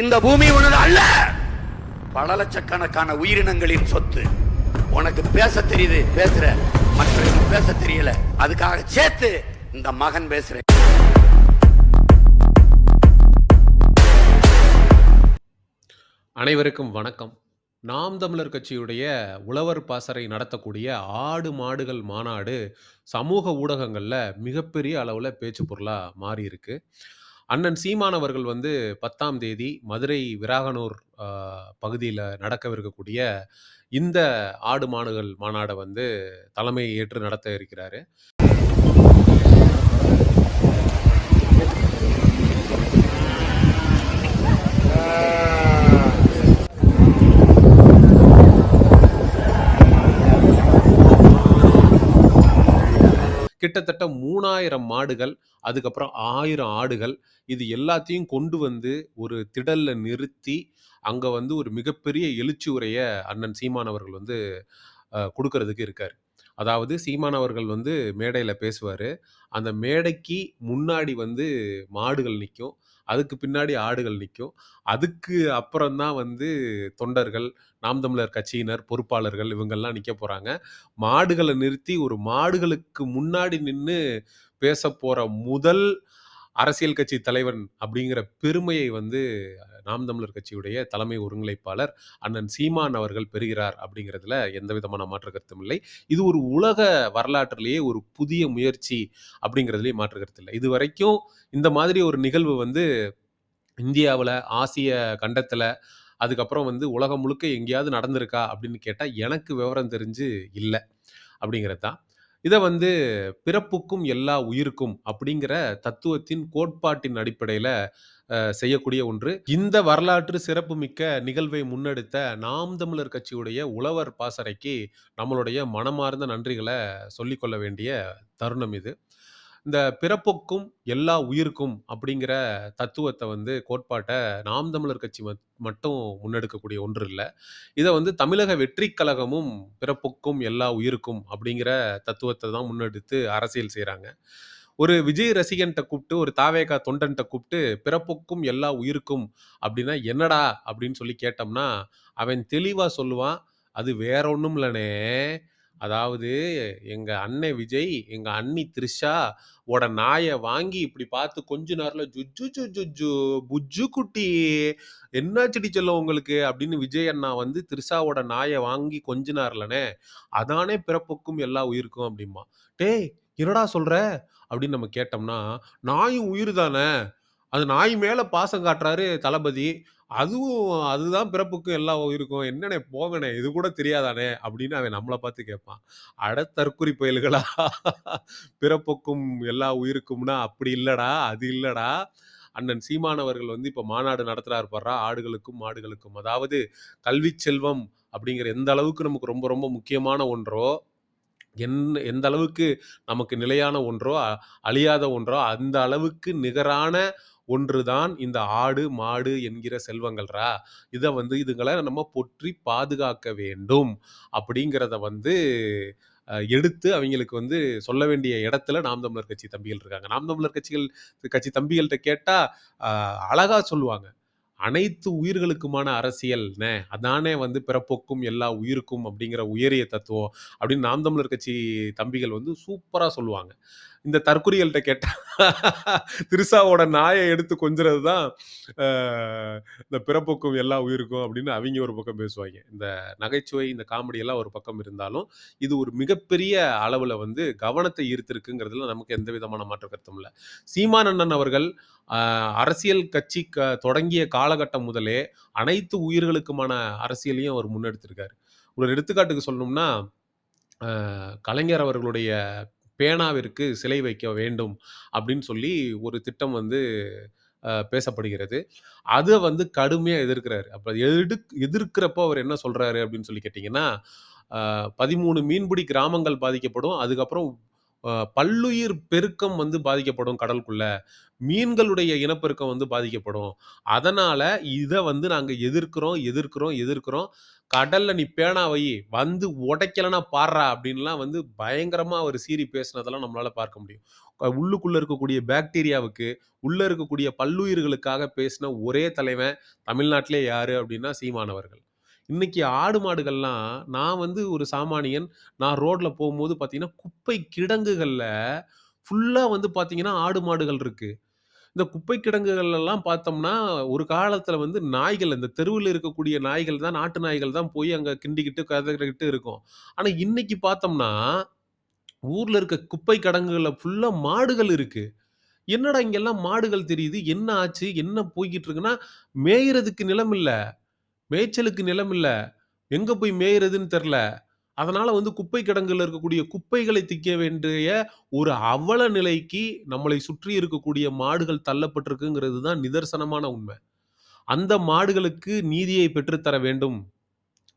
இந்த பூமி உனது அல்ல. பல லட்சக்கணக்கான உயிரினங்களின் சொத்து. உனக்கு பேச தெரியுது பேசுற. மற்றவங்க பேச தெரியல. அதுக்காக சேர்த்து இந்த மகன் பேசுறேன். அனைவருக்கும் வணக்கம். நாம் தமிழர் கட்சியுடைய உழவர் பாசறை நடத்தக்கூடிய ஆடு மாடுகள் மாநாடு சமூக ஊடகங்களில் மிகப்பெரிய அளவில் பேச்சு பொருளாக மாறியிருக்கு. அண்ணன் சீமான் அவர்கள் வந்து பத்தாம் தேதி மதுரை விராகனூர் பகுதியில் நடக்கவிருக்கக்கூடிய இந்த ஆடு மாடுகள் மாநாடை வந்து தலைமை ஏற்று நடத்த இருக்கிறாரு. கிட்டத்தட்ட மூணாயிரம் மாடுகள் அதுக்கப்புறம் ஆயிரம் ஆடுகள் இது எல்லாத்தையும் கொண்டு வந்து ஒரு திடல்ல நிறுத்தி அங்க வந்து ஒரு மிகப்பெரிய எழுச்சி உரைய அண்ணன் சீமான் அவர்கள் வந்து கொடுக்கறதுக்கு இருக்காரு. அதாவது சீமான் அவர்கள் வந்து மேடையில் பேசுவார். அந்த மேடைக்கு முன்னாடி வந்து மாடுகள் நிற்கும் அதுக்கு பின்னாடி ஆடுகள் நிற்கும் அதுக்கு அப்புறம் தான் வந்து தொண்டர்கள் நாம் தமிழர் கட்சியினர் பொறுப்பாளர்கள் இவங்கெல்லாம் நிற்க போகிறாங்க மாடுகளை நிறுத்தி ஒரு மாடுகளுக்கு முன்னாடி நின்று பேச போகிற முதல் அரசியல் கட்சி தலைவன் அப்படிங்கிற பெருமையை வந்து நாம் தமிழர் கட்சியுடைய தலைமை ஒருங்கிணைப்பாளர் அண்ணன் சீமான் அவர்கள் பெறுகிறார் அப்படிங்கிறதுல எந்த விதமான மாற்று கருத்தும் இல்லை. இது ஒரு உலக வரலாற்றிலேயே ஒரு புதிய முயற்சி அப்படிங்கிறதுலேயே மாற்று கருத்து இல்லை. இது வரைக்கும் இந்த மாதிரி ஒரு நிகழ்வு வந்து இந்தியாவில் ஆசிய கண்டத்தில் அதுக்கப்புறம் வந்து உலகம் முழுக்க எங்கேயாவது நடந்திருக்கா அப்படின்னு கேட்டால் எனக்கு விவரம் தெரிஞ்சு இல்லை அப்படிங்கிறது தான். இதை வந்து பிறப்புக்கும் எல்லா உயிருக்கும் அப்படிங்கிற தத்துவத்தின் கோட்பாட்டின் அடிப்படையில் செய்யக்கூடிய ஒன்று. இந்த வரலாற்று சிறப்புமிக்க நிகழ்வை முன்னெடுத்த நாம் தமிழர் கட்சியுடைய உழவர் பாசறைக்கு நம்மளுடைய மனமார்ந்த நன்றிகளை சொல்லிக்கொள்ள வேண்டிய தருணம் இது. இந்த பிறப்புக்கும் எல்லா உயிருக்கும் அப்படிங்கிற தத்துவத்தை வந்து கோட்பாட்டை நாம் தமிழர் கட்சி மட்டும் முன்னெடுக்கக்கூடிய ஒன்று இல்லை. இதை வந்து தமிழக வெற்றி கழகமும் பிறப்புக்கும் எல்லா உயிருக்கும் அப்படிங்கிற தத்துவத்தை தான் முன்னெடுத்து அரசியல் செய்கிறாங்க ஒரு விஜய் ரசிகன்ட்ட கூப்பிட்டு ஒரு தாவேகா தொண்டன்ட்ட கூப்பிட்டு பிறப்புக்கும் எல்லா உயிருக்கும் அப்படின்னா என்னடா அப்படின்னு சொல்லி கேட்டோம்னா அவன் தெளிவாக சொல்லுவான் அது வேற ஒன்றும் இல்லைனே அதாவது எங்க அண்ணன் விஜய் எங்க அண்ணி த்ரிஷா ஓட நாயை வாங்கி இப்படி பார்த்து கொஞ்ச நேரத்துல ஜுஜு ஜுஜு புஜ்ஜு குட்டி என்னாச்சுடி சொல்ல உங்களுக்கு? அப்படின்னு விஜய் அண்ணா வந்து த்ரிஷாவோட நாயை வாங்கி கொஞ்ச நேரலனே அதானே பிறப்புக்கும் எல்லா உயிருக்கும் அப்படிம்பா. டேய் என்னடா சொல்ற? அப்படின்னு நம்ம கேட்டோம்னா நாயும் உயிர் தானே? அது நாய் மேல பாசம் காட்டுறாரு தளபதி. அதுவும் அதுதான் பிறப்புக்கும் எல்லா உயிருக்கும் என்னண்ணே போங்கண்ணே இது கூட தெரியாதானே அப்படின்னு அவன் நம்மளை பார்த்து கேட்பான். அட தற்குறி பயல்களா? பிறப்புக்கும் எல்லா உயிருக்கும்னா அப்படி இல்லடா அது இல்லடா. அண்ணன் சீமான் அவர்கள் வந்து இப்போ மாநாடு நடத்துறாரு பாடுறா ஆடுகளுக்கும் மாடுகளுக்கும். அதாவது கல்வி செல்வம் அப்படிங்கிற எந்த அளவுக்கு நமக்கு ரொம்ப ரொம்ப முக்கியமான ஒன்றோ என் எந்த அளவுக்கு நமக்கு நிலையான ஒன்றோ அ- அழியாத ஒன்றோ அந்த அளவுக்கு நிகரான ஒன்றுதான் இந்த ஆடு மாடு என்கிற செல்வங்கள்ரா? இதை வந்து இதுங்களை நம்ம பொற்றி பாதுகாக்க வேண்டும் அப்படிங்கிறத வந்து எடுத்து அவங்களுக்கு வந்து சொல்ல வேண்டிய இடத்துல நாம் தமிழர் கட்சி தம்பிகள் இருக்காங்க. நாம் தமிழர் கட்சிகள் கட்சி தம்பிகள்கிட்ட கேட்டால் அழகாக சொல்லுவாங்க. அனைத்து உயிர்களுக்குமான அரசியல்னே அதானே வந்து பிறப்புக்கும் எல்லா உயிருக்கும் அப்படிங்கிற உயரிய தத்துவம் அப்படின்னு நாம் தமிழர் கட்சி தம்பிகள் வந்து சூப்பராக சொல்லுவாங்க. இந்த தற்குறிகள்கிட்ட கேட்டால் திருசாவோட நாயை எடுத்து கொஞ்சது தான் இந்த பிறப்புக்கும் எல்லா உயிருக்கும் அப்படின்னு அவங்க ஒரு பக்கம் பேசுவாங்க. இந்த நகைச்சுவை இந்த காமெடி எல்லாம் ஒரு பக்கம் இருந்தாலும் இது ஒரு மிகப்பெரிய அளவில் வந்து கவனத்தை ஈர்த்திருக்குங்கிறதுல நமக்கு எந்த விதமான மாற்ற கருத்தும் இல்லை. சீமானண்ணன் அவர்கள் அரசியல் கட்சி க தொடங்கிய காலகட்டம் முதலே அனைத்து உயிர்களுக்குமான அரசியலையும் அவர் முன்னெடுத்திருக்காரு. ஒரு எடுத்துக்காட்டுக்கு சொல்லணும்னா கலைஞர் அவர்களுடைய பேனாவிற்கு சிலை வைக்க வேண்டும் அப்படின்னு சொல்லி ஒரு திட்டம் வந்து பேசப்படுகிறது. அதை வந்து கடுமையாக எதிர்க்கிறாரு. அப்போ எடு எதிர்க்கிறப்போ அவர் என்ன சொல்கிறாரு அப்படின்னு சொல்லி கேட்டிங்கன்னா பதிமூணு மீன்பிடி கிராமங்கள் பாதிக்கப்படும். அதுக்கப்புறம் பல்லுயிர் பெருக்கம் வந்து பாதிக்கப்படும் கடலுக்குள்ள. மீன்களுடைய இனப்பெருக்கம் வந்து பாதிக்கப்படும். அதனால இதை வந்து நாங்க எதிர்க்கிறோம், எதிர்க்கிறோம், எதிர்க்கிறோம். கடல்ல நீ பேனா வை வந்து உடைக்கலன்னா பாடுறா அப்படின்லாம் வந்து பயங்கரமா ஒரு சீரி பேசினதெல்லாம் நம்மளால பார்க்க முடியும். உள்ளுக்குள்ள இருக்கக்கூடிய பாக்டீரியாவுக்கு, உள்ள இருக்கக்கூடிய பல்லுயிர்களுக்காக பேசின ஒரே தலைவன் தமிழ்நாட்டிலே யாரு அப்படின்னா சீமானவர்கள் இன்னைக்கு ஆடு, மாடுகள்லாம் நான் வந்து ஒரு சாமானியன். நான் ரோட்ல போகும்போது பார்த்தீங்கன்னா, குப்பை கிடங்குகள்ல ஃபுல்லா வந்து பார்த்தீங்கன்னா, ஆடு, மாடுகள் இருக்கு. இந்த குப்பை கிடங்குகள்லாம் பார்த்தோம்னா, ஒரு காலத்தில் வந்து நாய்கள் இந்த தெருவுல இருக்கக்கூடிய நாய்கள் தான், நாட்டு நாய்கள் தான் போய் அங்க கிண்டிக்கிட்டு, கதறிக்கிட்டு இருக்கும். ஆனா இன்னைக்கு பார்த்தோம்னா, ஊர்ல இருக்க குப்பை கிடங்குகள்ல ஃபுல்லா மாடுகள் இருக்கு. என்னடா இங்கெல்லாம் மாடுகள் தெரியுது? என்ன ஆச்சு? என்ன போய்க்கிட்டு இருக்குன்னா, மேய்றதுக்கு நிலம் இல்ல. மேய்ச்சலுக்கு நிலம் இல்லை எங்கே போய் மேயிறதுன்னு தெரில அதனால் வந்து குப்பை கிடங்குல இருக்கக்கூடிய குப்பைகளை திக்க வேண்டிய ஒரு அவல நிலைக்கு நம்மளை சுற்றி இருக்கக்கூடிய மாடுகள் தள்ளப்பட்டிருக்குங்கிறது தான் நிதர்சனமான உண்மை அந்த மாடுகளுக்கு நீதியை பெற்றுத்தர வேண்டும்.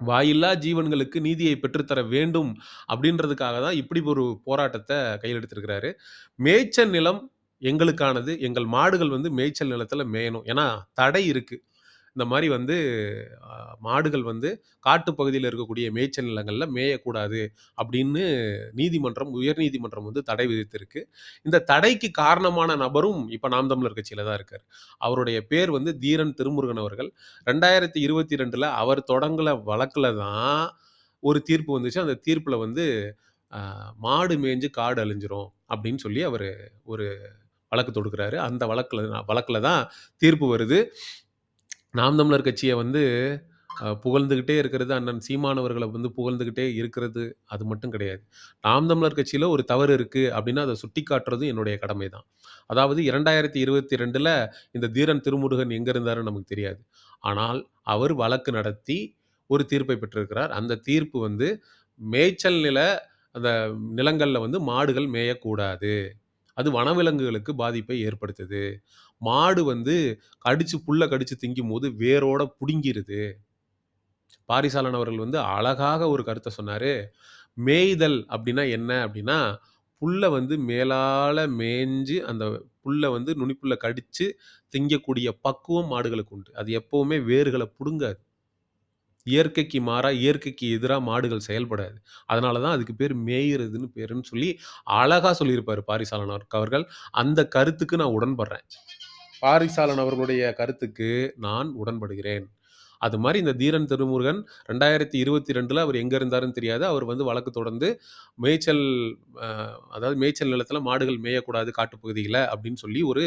வாயில்லா ஜீவன்களுக்கு நீதியை பெற்றுத்தர வேண்டும் அப்படின்றதுக்காக தான் இப்படி ஒரு போராட்டத்தை கையில் எடுத்திருக்கிறாரு. மேய்ச்சல் நிலம் எங்களுக்கானது. எங்கள் மாடுகள் வந்து மேய்ச்சல் நிலத்தில் மேயணும். ஏன்னா, தடை இருக்குது இந்த மாதிரி வந்து மாடுகள் வந்து காட்டுப்பகுதியில் இருக்கக்கூடிய மேய்ச்சல் நிலங்களில் மேயக்கூடாது அப்படின்னு நீதிமன்றம், உயர்நீதிமன்றம் வந்து தடை விதித்திருக்கு. இந்த தடைக்கு காரணமான நபரும் இப்போ நாம் தமிழர் கட்சியில தான் இருக்கார் அவருடைய பேர் வந்து தீரன் திருமுருகன் அவர்கள். 2022ல அவர் தொடங்கல வழக்கில் தான் ஒரு தீர்ப்பு வந்துச்சு. அந்த தீர்ப்பில் வந்து மாடு மேய்ஞ்சு காடு அழிஞ்சிரும் அப்படின்னு சொல்லி அவர் ஒரு வழக்கு தொடுக்கிறாரு. அந்த வழக்கில் வழக்கில் தான் தீர்ப்பு வருது. நாம் தமிழர் கட்சிய வந்து அ புகழ்ந்துகிட்டே இருக்கிறது அண்ணன் சீமான் அவர்கள வந்து புகழ்ந்துகிட்டே இருக்கிறது, அது மட்டும் கிடையாது. நாம் தமிழர் கட்சியில ஒரு தவறு இருக்கு அப்டின்னா, அத சுட்டிக்காட்டுறது என்னுடைய கடமை தான். அதாவது 2022ல இந்த தீரன் திருமுருகன் எங்க இருந்தாருன்னு நமக்கு தெரியாது. ஆனால் அவர் வழக்கு நடத்தி ஒரு தீர்ப்பை பெற்றிருக்கிறார். அந்த தீர்ப்பு வந்து மேய்ச்சல் நில அந்த நிலங்கள்ல வந்து மாடுகள் மேயக்கூடாது. அது வனவிலங்குகளுக்கு பாதிப்பை ஏற்படுத்துது. மாடு வந்து கடிச்சு புல்லை கடிச்சு திங்கும்போது வேரோட புடுங்கிருது. பாரிசாலன் அவர்கள் வந்து அழகாக ஒரு கருத்தை சொன்னாரு. மேய்தல் அப்படின்னா என்ன அப்படின்னா புல்லை வந்து மேலால மேய்ஞ்சு அந்த புல்லை வந்து நுனிப்புல்ல கடிச்சு திங்கக்கூடிய பக்குவம் மாடுகளுக்கு உண்டு. அது எப்பவுமே வேர்களை புடுங்காது. இயற்கைக்கு மாறா, இயற்கைக்கு எதிராக மாடுகள் செயல்படாது. அதனால தான் அதுக்கு பேர் மேயிறதுன்னு பேருன்னு சொல்லி அழகாக சொல்லியிருப்பார் பாரிசாலன் அவர்கள். அந்த கருத்துக்கு நான் உடன்படுறேன். பாரிசாலன் அவர்களுடைய கருத்துக்கு நான் உடன்படுகிறேன். அது மாதிரி இந்த தீரன் திருமுருகன் 2022ல அவர் எங்கே இருந்தாருன்னு தெரியாது. அவர் வந்து வழக்கு தொடர்ந்து மேய்ச்சல் அதாவது மேய்ச்சல் நிலத்தில் மாடுகள் மேயக்கூடாது காட்டுப்பகுதியில் அப்படின்னு சொல்லி ஒரு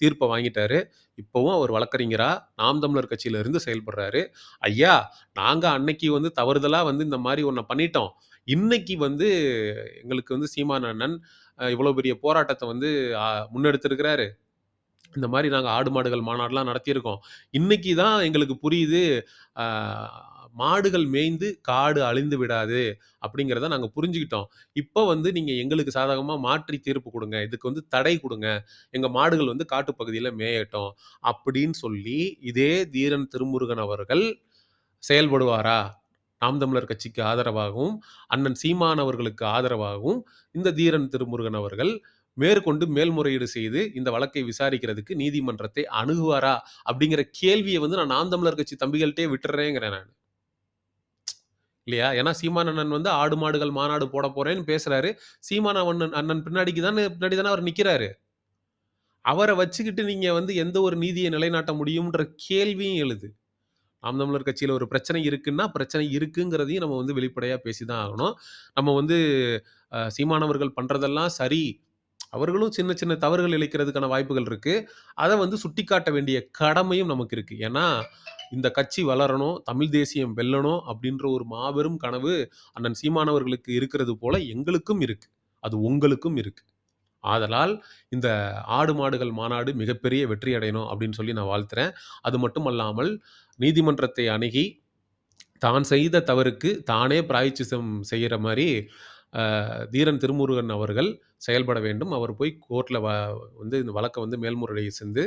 தீர்ப்பை வாங்கிட்டாரு. இப்போவும் அவர் வழக்கறிஞரா நாம் தமிழர் கட்சியிலிருந்து செயல்படுறாரு. ஐயா! நாங்கள் அன்னைக்கு வந்து தவறுதலாக வந்து இந்த மாதிரி ஒன்றை பண்ணிட்டோம். இன்னைக்கு வந்து எங்களுக்கு வந்து சீமான அண்ணன் இவ்வளோ பெரிய போராட்டத்தை வந்து முன்னெடுத்திருக்கிறாரு. இந்த மாதிரி நாங்கள் ஆடு, மாடுகள் மாநாடுலாம் நடத்தியிருக்கோம். இன்னைக்கு தான் எங்களுக்கு புரியுது. மாடுகள் மேய்ந்து காடு அழிந்து விடாது அப்படிங்கிறத நாங்கள் புரிஞ்சுக்கிட்டோம். இப்போ வந்து நீங்கள் எங்களுக்கு சாதகமாக மாற்றி தீர்ப்பு கொடுங்க இதுக்கு வந்து தடை கொடுங்க எங்கள் மாடுகள் வந்து காட்டுப்பகுதியில் மேயட்டும். அப்படின்னு சொல்லி இதே தீரன் திருமுருகன் அவர்கள் செயல்படுவாரா? நாம் தமிழர் கட்சிக்கு ஆதரவாகவும், அண்ணன் சீமான் அவர்களுக்கு ஆதரவாகவும் இந்த தீரன் திருமுருகன் அவர்கள் மேற்கொண்டு மேல்முறையீடு செய்து இந்த வழக்கை விசாரிக்கிறதுக்கு நீதிமன்றத்தை அணுகுவாரா? அப்படிங்கிற கேள்வியை வந்து நான் நாம் தமிழர் கட்சி தம்பிகள்கிட்டே விட்டுறேங்கிறேன் நான் இல்லையா? ஏன்னா சீமான அண்ணன் வந்து ஆடு, மாடுகள் மாநாடு போடப் போறேன்னு பேசுறாரு. சீமான அண்ணன் அண்ணன் பின்னாடிக்கு தானே பின்னாடி தானே அவர் நிக்கிறாரு. அவரை வச்சுக்கிட்டு நீங்க வந்து எந்த ஒரு நீதியை நிலைநாட்ட முடியும்ன்ற கேள்வியும் எழுது. நாம் தமிழர் கட்சியில ஒரு பிரச்சனை இருக்குன்னா, பிரச்சனை இருக்குங்கிறதையும் நம்ம வந்து வெளிப்படையா பேசி தான் ஆகணும். நம்ம வந்து சீமானவர்கள் பண்ணுறதெல்லாம் பண்றதெல்லாம் சரி. அவர்களும் சின்ன சின்ன தவறுகள் இழைக்கிறதுக்கான வாய்ப்புகள் இருக்குது அதை வந்து சுட்டிக்காட்ட வேண்டிய கடமையும் நமக்கு இருக்குது ஏன்னா, இந்த கட்சி வளரணும், தமிழ் தேசியம் வெல்லணும் அப்படின்ற ஒரு மாபெரும் கனவு அண்ணன் சீமானவர்களுக்கு இருக்கிறது போல எங்களுக்கும் இருக்குது அது உங்களுக்கும் இருக்குது ஆதலால் இந்த ஆடு, மாடுகள் மாநாடு மிகப்பெரிய வெற்றி அடையணும் அப்படின்னு சொல்லி நான் வாழ்த்துறேன். அது மட்டும் அல்லாமல் நீதிமன்றத்தை அணுகி, தான் செய்த தவறுக்கு தானே பிராய்ச்சிசம் செய்கிற மாதிரி தீரன் திருமுருகன் அவர்கள் செயல்பட வேண்டும். அவர் போய் கோர்ட்டில் வ வந்து இந்த வழக்கை வந்து மேல்முறையீடு செஞ்சு,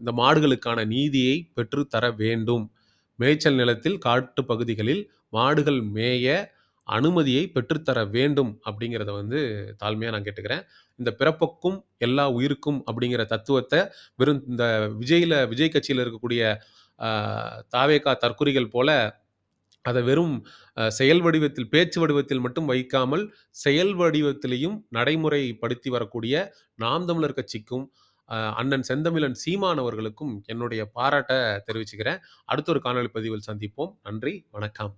இந்த மாடுகளுக்கான நீதியை பெற்று தர வேண்டும். மேய்ச்சல் நிலத்தில், காட்டு பகுதிகளில் மாடுகள் மேய அனுமதியை பெற்றுத்தர வேண்டும் அப்படிங்கிறத வந்து தாழ்மையாக நான் கேட்டுக்கிறேன். இந்த பிறப்புக்கும் எல்லா உயிருக்கும் அப்படிங்கிற தத்துவத்தை வெறும் இந்த விஜய்ல விஜய் கட்சியில் இருக்கக்கூடிய தாவேகா தற்குறிகள் போல அதை வெறும் செயல் வடிவத்தில், பேச்சு வடிவத்தில் மட்டும் வைக்காமல், செயல் வடிவத்திலையும் நடைமுறைப்படுத்தி வரக்கூடிய நாம் தமிழர் கட்சிக்கும், அண்ணன் செந்தமிழன் சீமான் அவர்களுக்கும் என்னுடைய பாராட்ட தெரிவிச்சுக்கிறேன். அடுத்த ஒரு காணொளி பதிவில் சந்திப்போம். நன்றி, வணக்கம்.